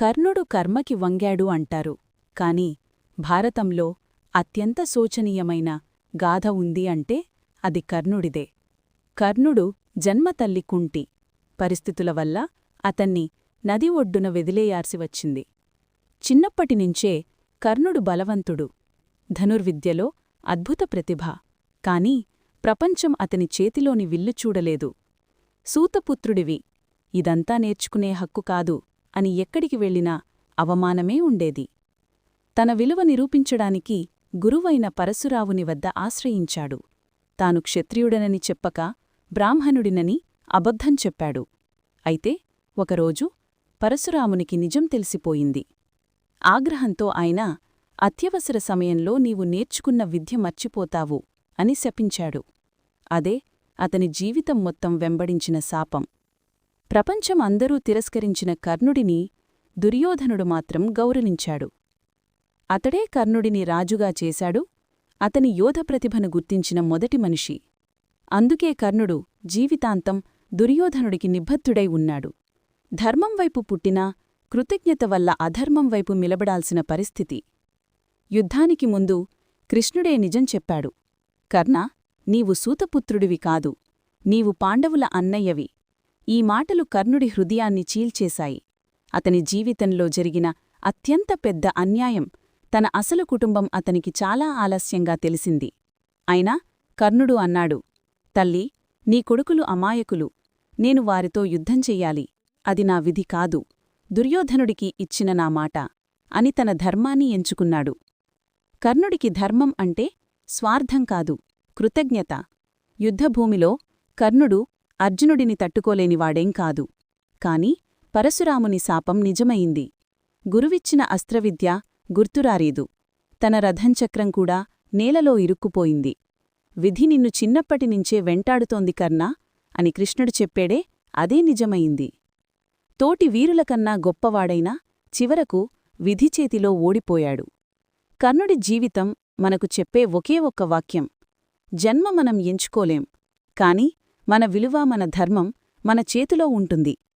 కర్ణుడు కర్మకి వంగాడు అంటారు. కాని భారతంలో అత్యంత శోచనీయమైన గాథ ఉంది అంటే అది కర్ణుడిదే. కర్ణుడు జన్మతల్లి కుంటి. పరిస్థితుల వల్ల అతన్ని నది ఒడ్డున వెదిలేయాల్సి వచ్చింది. చిన్నప్పటినుంచే కర్ణుడు బలవంతుడు. ధనుర్విద్యలో అద్భుత ప్రతిభ. కాని ప్రపంచం అతని చేతిలోని విల్లు చూడలేదు. సూతపుత్రుడివి. ఇదంతా నేర్చుకునే హక్కు కాదు. అని ఎక్కడికి వెళ్ళినా అవమానమే ఉండేది. తన విలువ నిరూపించడానికి గురువైన పరశురావుని వద్ద ఆశ్రయించాడు. తాను క్షత్రియుడనని చెప్పక బ్రాహ్మణుడినని అబద్ధం చెప్పాడు. అయితే ఒకరోజు పరశురామునికి నిజం తెలిసిపోయింది. ఆగ్రహంతో ఆయన అత్యవసర సమయంలో నీవు నేర్చుకున్న విద్య మర్చిపోతావు అని శపించాడు. అదే అతని జీవితం మొత్తం వెంబడించిన శాపం. ప్రపంచం అందరూ తిరస్కరించిన కర్ణుడిని దుర్యోధనుడు మాత్రం గౌరవించాడు. అతడే కర్ణుడిని రాజుగా చేశాడు. అతని యోధప్రతిభను గుర్తించిన మొదటి మనిషి. అందుకే కర్ణుడు జీవితాంతం దుర్యోధనుడికి నిబద్ధుడై ఉన్నాడు. ధర్మం వైపు పుట్టినా కృతజ్ఞత వల్ల అధర్మం వైపు మిలబడాల్సిన పరిస్థితి. యుద్ధానికి ముందు కృష్ణుడే నిజం చెప్పాడు. కర్ణ నీవు సూతపుత్రుడివి కాదు. నీవు పాండవుల అన్నయ్యవి. ఈ మాటలు కర్ణుడి హృదయాన్ని చీల్చేశాయి. అతని జీవితంలో జరిగిన అత్యంత పెద్ద అన్యాయం తన అసలు కుటుంబం అతనికి చాలా ఆలస్యంగా తెలిసింది. అయినా కర్ణుడు అన్నాడు తల్లి నీ కొడుకులు అమాయకులు. నేను వారితో యుద్ధం చెయ్యాలి. అది నా విధి కాదు. దుర్యోధనుడికి ఇచ్చిన నా మాట అని తన ధర్మాన్ని ఎంచుకున్నాడు. కర్ణుడికి ధర్మం అంటే స్వార్థం కాదు కృతజ్ఞత. యుద్ధభూమిలో కర్ణుడు అర్జునుడిని తట్టుకోలేనివాడేం కాదు. కాని పరశురాముని శాపం నిజమయింది గురువిచ్చిన అస్త్రవిద్య గుర్తురారీదు. తన రథంచక్రం కూడా నేలలో ఇరుక్కుపోయింది. విధి నిన్ను చిన్నప్పటినుంచే వెంటాడుతోంది కర్ణా అని కృష్ణుడు చెప్పేడే అదే నిజమయింది తోటి వీరులకన్నా గొప్పవాడైనా చివరకు విధి చేతిలో ఓడిపోయాడు. కర్ణుడి జీవితం మనకు చెప్పే ఒకే ఒక్క వాక్యం. జన్మ మనం ఎంచుకోలేం. కాని మన విలువ మన ధర్మం మన చేతిలో ఉంటుంది.